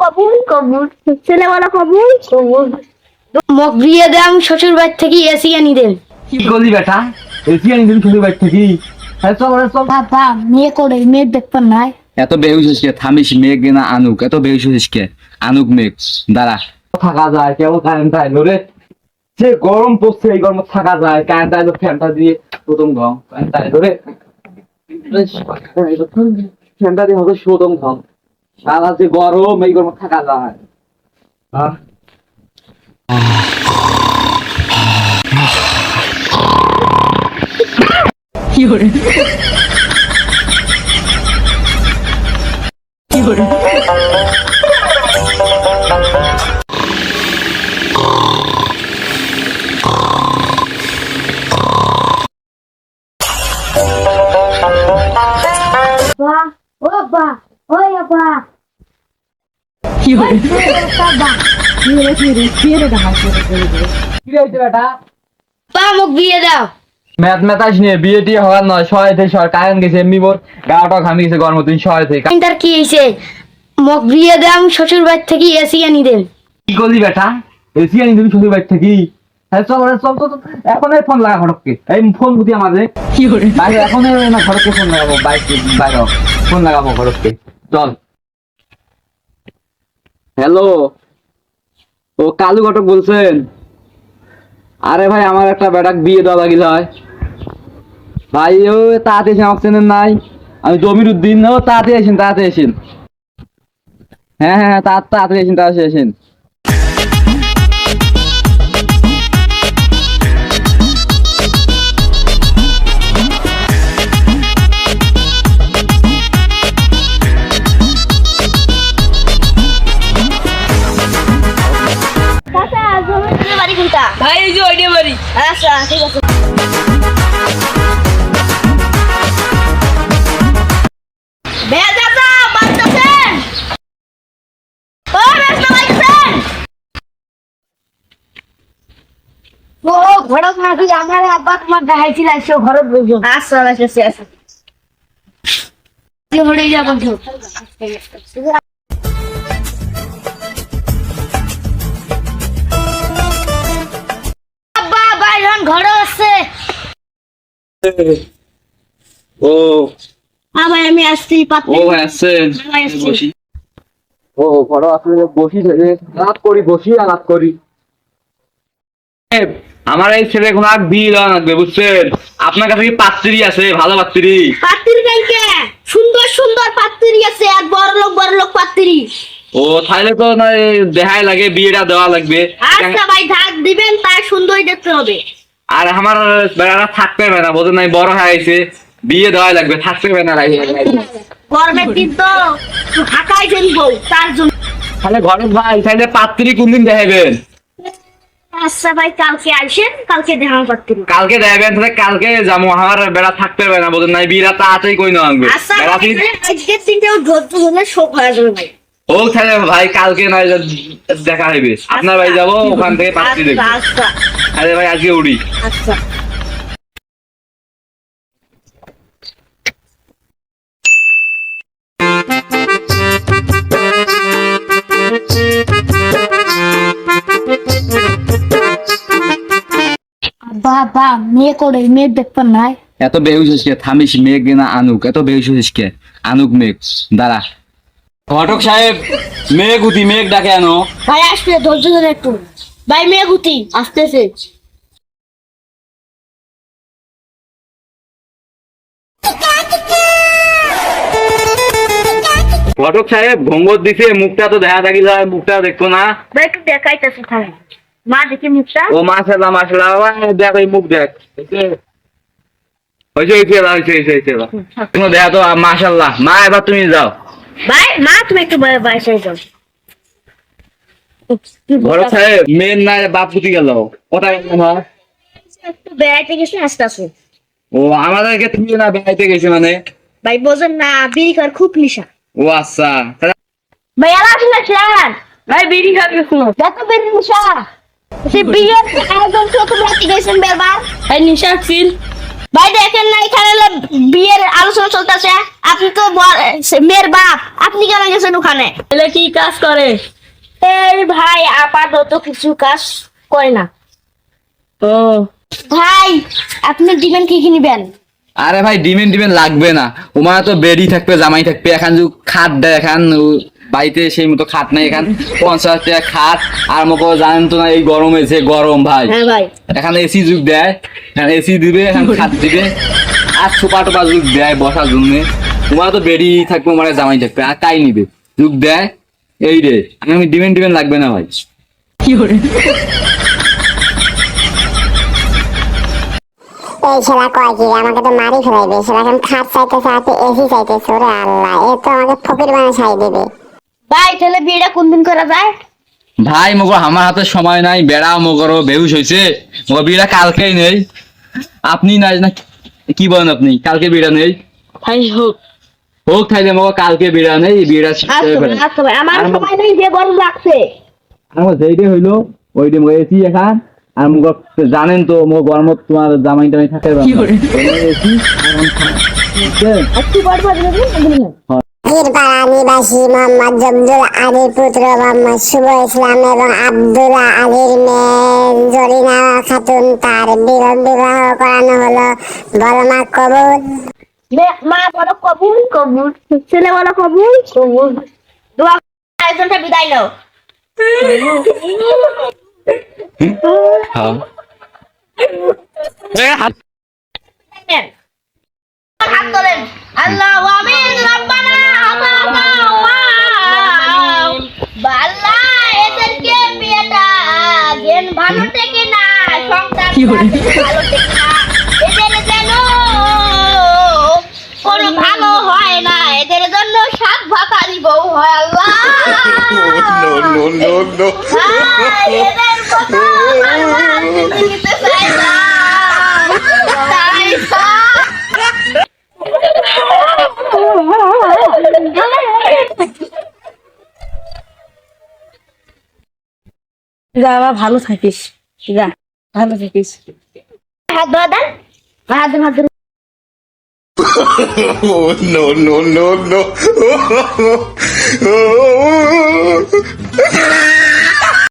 কবুল কবুল। ছেলে বলো কবুল? কবুল। মোক বিয়ে দাম শ্বশুর বাড়ি থেকে এসি আনি দেন। কি করলি বেটা? এসি আনি দিন শুধু বাইর থেকে? হ্যাঁ চল রে, চল। বাবা মেয়ে করে মেয়ে দেখবেন নাই। এত বেহুশ কে? থামিস মেঘ না আনুক? এত বেহুশ কে? আনুক মেঘ দাঁড়া। থাকা যায় কেবল কারেন্ট আইলো রে। সে গরম পড়ছে এই গরম থাকা যায়। কারেন্ট আইলো ফ্যানটা দিয়ে প্রথম ঘম। কারেন্ট আইলো রে। ফ্যানটা দিয়ে হতো প্রথম ঘম। সারা যে গরম এই গরম থাকা যায়। বা ও বা ওই কি হলো কি বেটা? বিয়ে দাও। ম্যাথ ম্যাথাস নিয়ে বিয়ে টিয়ে হওয়ার নয় শহরে থেকে শহর কারেন্ট গেছে এমনি মোর গাটা ঘামি গেছে গরম তুই শহরে থেকে। তার কি হয়েছে? মোক বিয়ে দাম শ্বশুর বাড়ি থেকে এসি আনি দেন কি করলি বেটা? এসি আনি দিবি শ্বশুর বাড়ি থেকে? হ্যাঁ চল রে, চল চল চল। এখন ফোন লাগা ঘটককে। এই ফোন বুঝি আমাদের। কি করে এখন এই না ঘটককে ফোন লাগাবো বাইক বাইরে। ফোন লাগাবো ঘটককে। চল। হ্যালো ও কালু ঘটক বলছেন। আরে ভাই, আমার একটা বেটাক বিয়ে দেওয়া লাগিল হয়। ভাই, ও তাতে এসে আমাকে চেনেন নাই। আমি জমির উদ্দিন, ও তাড়াতাড়ি এসেন তাতে এসেন হ্যাঁ হ্যাঁ তাড়াতাড়ি এসেন তাড়াতাড়ি এসেন আচ্ছা ঠিক আছে বে চাচা বাচ্চাছেন ও ব্যস্ত বাইছেন ও ঘরত নাকি আমার আব্বা তোমার দেখাইছিল এসে ঘরত বসো আচ্ছা আচ্ছা আচ্ছা আচ্ছা ঘরে যা আছে। ও। আবার আমি আসছি ও পাত্রে ভাই আসছেন ভাই আসছি। ও বড় আসলে বসি থেকে রাত করি বসি আর রাত করি আমার এই ছেলে কোনো বিয়ে দেওয়া লাগবে বুঝছেন? আপনার কাছে কি পাত্রী আছে? ভালো পাত্রী? পাত্রী কাইকে সুন্দর সুন্দর পাত্রী আছে আর বড় লোক বড় লোক পাত্রী। ও তাহলে তো দেখাই লাগে বিয়েটা দেওয়া লাগবে। আচ্ছা ভাই ধাক দিবেন তার সুন্দর দেখতে হবে। আর আমার বেড়াটা থাকতে হবে না বোঝেন বড় গেছে। বিয়ে দেওয়া লাগবে থাকতে হবে না গরমের দিন তো ঢাকায় তার জন্য তাহলে ঘরে ভাই তাহলে পাত্রী দেখাবেন? আচ্ছা ভাই কালকে আসেন কালকে দেখা পাত্রী কালকে দেখাবেন তাহলে কালকে যাব। আমার বেড়া থাকতে না বোঝেন নাই বিয়েটা তাড়াতাড়ি কই না আনবে আচ্ছা বেড়া ভাই, ফির- আজকের দিনটাও ধৈর্য ধরে শোক হয়ে যাবে ভাই। ও তাহলে ভাই কালকে নয় দেখা হবে আপনার বাড়ি যাব ওখান থেকে পাত্রী দেখব। আচ্ছা আচ্ছা। আরে ভাই আজকে উড়ি। আচ্ছা। বাবা মেয়ে করে মেয়ে দেখবেন নাই। এত বেহুশ হইস কে? থামিস মেঘ না আনুক? এত বেহুশ হইস কে? আনুক মেঘ দাঁড়া। ঘটক সাহেব মেঘ উতি মেঘ ডাকে আনো। ভাই আসবে ধৈর্য ধরে একটু। ভাই মেয়ে গুতি আসতেছে। ঘটক সাহেব ভঙ্গর দিছে মুখটা তো দেখা থাকিল হয় মুখটা দেখতো না। ভাই একটু দেখাইতেছে থাকে মা দেখি মুখটা। ও মাসাল্লাহ মাসাল্লাহ দেখ এই মুখ দেখ। হয়েছে হয়েছে এবার হয়েছে হয়েছে হয়েছে এবার। তুমি দেখা তো মাসাল্লাহ মা এবার তুমি যাও। ভাই মা তুমি একটু বাইসে যাও। ঘটক সাহেব মেয়ের না বাপ গেল। কোথায় একটু বেড়াইতে গেছে আসতে আসো ও আমাদেরকে তুমি না বেড়াইতে গেছে মানে? ভাই বোঝেন না বিড়ি খাওয়ার খুব নিশা। ও আচ্ছা। ভাই আসলে ভাই বিড়ি খাবে শুনো যত বিড়ি নিশা। সে বিয়ের আয়োজন তো তোমরা কি গেছেন বেরবার। ভাই নিশা ছিল ভাই দেখেন না এখানে বিয়ের আলোচনা চলতেছে। আপনি তো মেয়ের বাপ। আপনি কেন গেছেন ওখানে? ছেলে কি কাজ করে? এই ভাই আপাতত কিছু কাজ করে না। ও ভাই আপনি দিবেন কি কি নিবেন? আরে ভাই ডিমেন ডিমেন লাগবে না। ওমা তো বেডি থাকবে জামাই থাকবে এখন যে খাট দেয় এখন বাড়িতে সেই মতো খাট নাই এখন পঞ্চাশ টাকা খাট। আর মতো জানেন তো না এই গরমে যে গরম ভাই। হ্যাঁ এখানে এসি যুগ দেয় এখানে এসি দিবে এখন খাট দিবে আর ছোপা টোপা যুগ দেয় বসার জন্য। তোমার তো বেডি থাকবে মানে জামাই থাকবে আর তাই নিবে। যুগ দেয় এই রে আমি ডিমেন ডিমেন লাগবে না ভাই। এই ছেলা কয় কি আমাকে তো মারি ফেলাইবে ছেলা এখন খাট চাইতেছে আপনি এসি চাইতেছে ওরে আল্লাহ এ তো আমাকে ফকির বানা ছাই দেবে। ভাই তাহলে বিয়েটা কোন দিন করা যায়? ভাই মগর আমার হাতে সময় নাই বেড়া মগর বেহুশ হয়েছে মগর বিড়া কালকেই নেই। আপনি নাই না কি বলেন আপনি? কালকে বিড়া নেই? ভাই হোক। হোক খাইলে মগর কালকে বিড়া নেই বিড়া আচ্ছা আচ্ছা আমার সময় নেই যে গরম লাগছে আমার যেইটাই হইল ওইটা মগর এসি এখন আর মগর জানেন তো মগর গরমত তোমার জামাই টামাই থাকে গরম নিবাসী মোহাম্মদ জব্দুল আলীর পুত্র মোহাম্মদ শুভ ইসলাম এবং আব্দুল্লাহ আলীর মেয়ে জরিনা খাতুন তার বিবাহ বিবাহ করানো হলো। বলমা কবুল। মে- মা বলো কবুল। কবুল। ছেলে বলো কবুল। কবুল। দোয়া আরেকজনটা বিদায় নাও। হ্যাঁ। হাত তোলেন। আল্লাহ আমিন রব্বানা আতানা ওয়া আল্লাহ এদেরকে বিয়েটা জ্ঞান ভালো থেকে না সংসার ভালো থেকে কোনো ভালো হয় না। এদের জন্য সাত ভাতারি বউ হয় আল্লাহ। এদের কথা চাই না। যা ভালো থাকিস। যা ভালো থাকিস। হাত ধোয়া দেন। হাত ধরুন হাত ধরুন Oh, no, no, no, no.